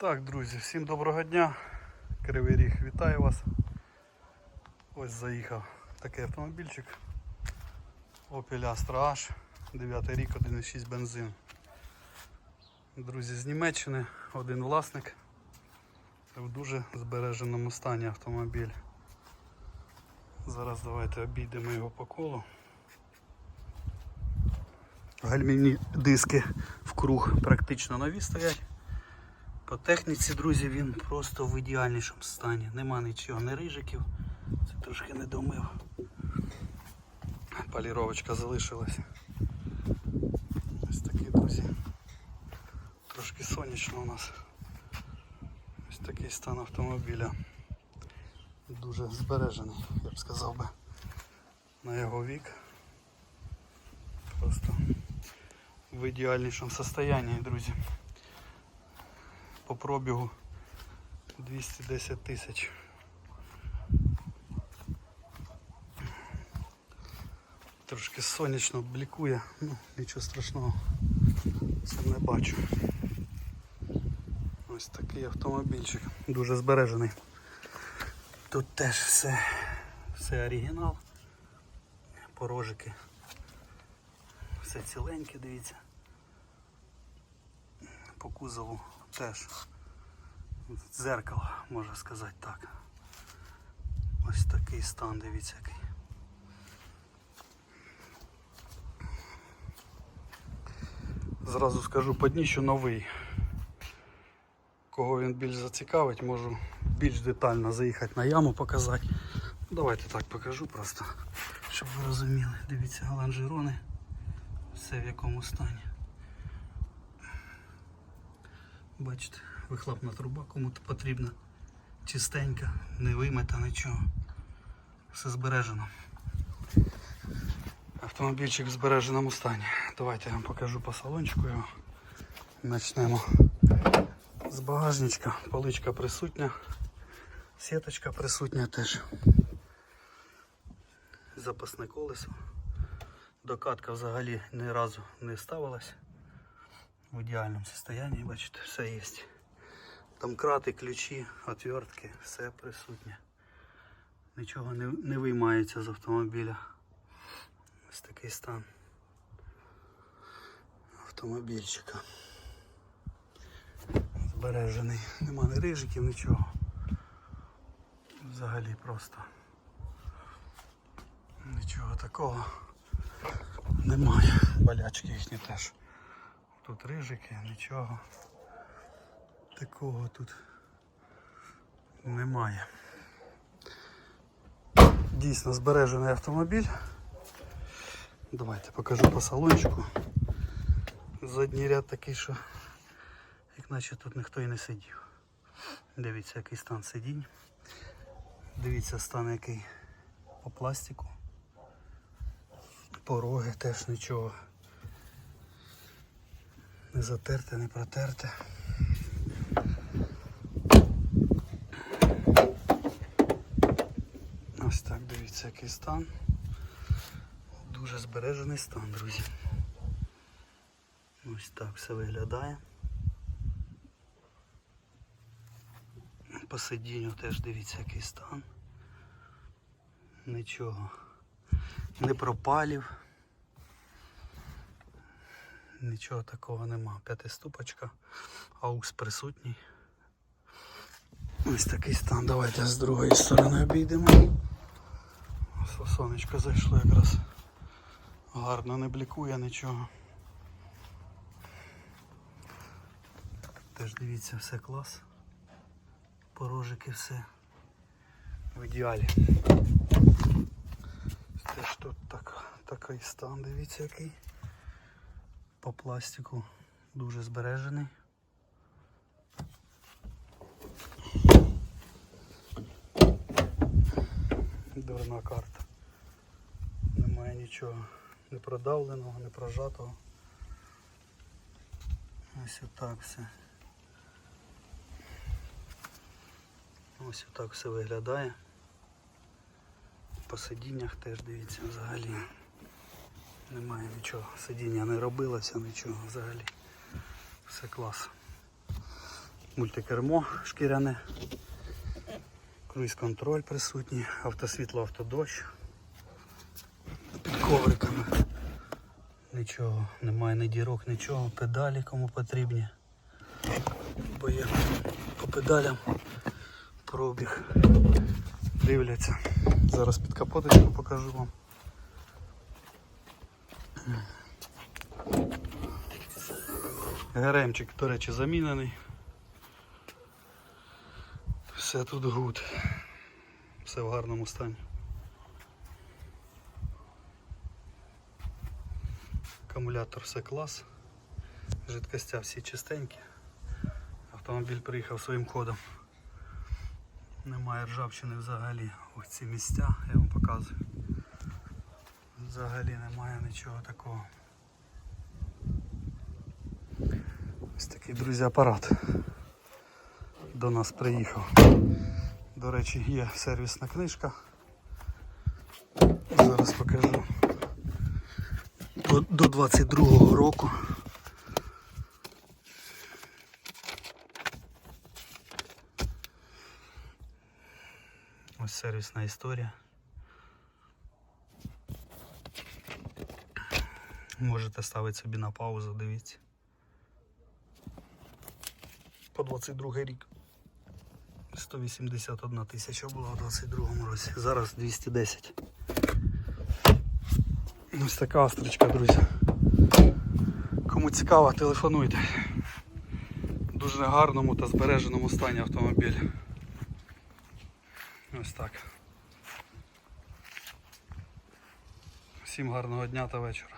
Так, друзі, всім доброго дня. Кривий Ріг, вітаю вас. Ось заїхав такий автомобільчик. Opel Astra H, 9 рік, 1,6 бензин. Друзі, з Німеччини, один власник. В дуже збереженому стані автомобіль. Зараз давайте обійдемо його по колу. Гальмівні диски в круг практично нові стоять. По техніці, друзі, він просто в ідеальнішому стані. Нема нічого, не рижиків. Це трошки не домив. Поліровочка залишилась. Ось такий, друзі. Трошки сонячно у нас. Ось такий стан автомобіля. Дуже збережений, я б сказав би, на його вік. Просто в ідеальнішому стані, друзі по пробігу 210 тисяч. Трошки сонячно блікує, ну нічого страшного, це не бачу. Ось такий автомобільчик, дуже збережений. Тут теж все, все оригінал, порожики, все ціленьке, дивіться. По кузову теж дзеркало, можна сказати так. Ось такий стан, дивіться який. Зразу скажу по дніщу новий. Кого він більш зацікавить, можу більш детально заїхати на яму показати. Давайте так покажу просто, щоб ви розуміли. Дивіться, лонжерони, все в якому стані. Бачите, вихлопна труба кому-то потрібна. Чистенька, не вимита нічого. Все збережено. Автомобільчик в збереженому стані. Давайте я вам покажу по салончику його. Почнемо з багажничка. Поличка присутня. Сіточка присутня теж. Запасне колесо. Докатка взагалі ні разу не ставилась в ідеальному стані, бачите, все є. Там крати, ключі, отвертки, все присутнє. Нічого не, не виймається з автомобіля. Ось такий стан автомобільчика. Збережений. Нема ні рижиків, нічого. Взагалі просто. Нічого такого немає. Болячки їхні теж. Тут рижики, нічого. Такого тут немає. Дійсно збережений автомобіль. Давайте покажу по салончику. Задній ряд такий, що як наче тут ніхто і не сидів. Дивіться, який стан сидінь. Дивіться стан який по пластику. Пороги теж нічого. Не затерте, не протерте. Ось так дивіться, який стан. Дуже збережений стан, друзі. Ось так все виглядає. По сидінню теж дивіться, який стан. Нічого. Не пропалів. Нічого такого нема. П'ятиступочка, аукс присутній. Ось такий стан. Давайте з другої сторони обійдемо. Сонечко зайшло якраз. Гарно не блікує нічого. Теж дивіться, все клас. Порожики все в ідеалі. Теж тут так, такий стан, дивіться який по пластику дуже збережений. Дурна карта. Немає нічого не продавленого, не прожатого. Ось отак все. Ось отак все виглядає. По сидіннях теж дивіться взагалі. Немає нічого. Сидіння не робилося, нічого взагалі. Все клас. мультикермо шкіряне, круїз-контроль присутній, автосвітло, автодощ. Під ковриками. Нічого, немає ні дірок, нічого, педалі кому потрібні. Бо є по педалям пробіг. Дивляться. Зараз під капоточку покажу вам. ГРМчик, до речі, замінений. Все тут гуд. Все в гарному стані. Акумулятор все клас. Жидкостя всі чистенькі. Автомобіль приїхав своїм ходом. Немає ржавчини взагалі. Ось ці місця я вам показую. Взагалі немає нічого такого. Ось такий, друзі, апарат до нас приїхав. До речі, є сервісна книжка. Зараз покажу. До, до 22-го року. Ось сервісна історія. Можете ставити собі на паузу, дивіться. По 22 рік. 181 тисяча була у 22 році. Зараз 210. Ось така астрочка, друзі. Кому цікаво, телефонуйте. Дуже гарному та збереженому стані автомобіль. Ось так. Всім гарного дня та вечора.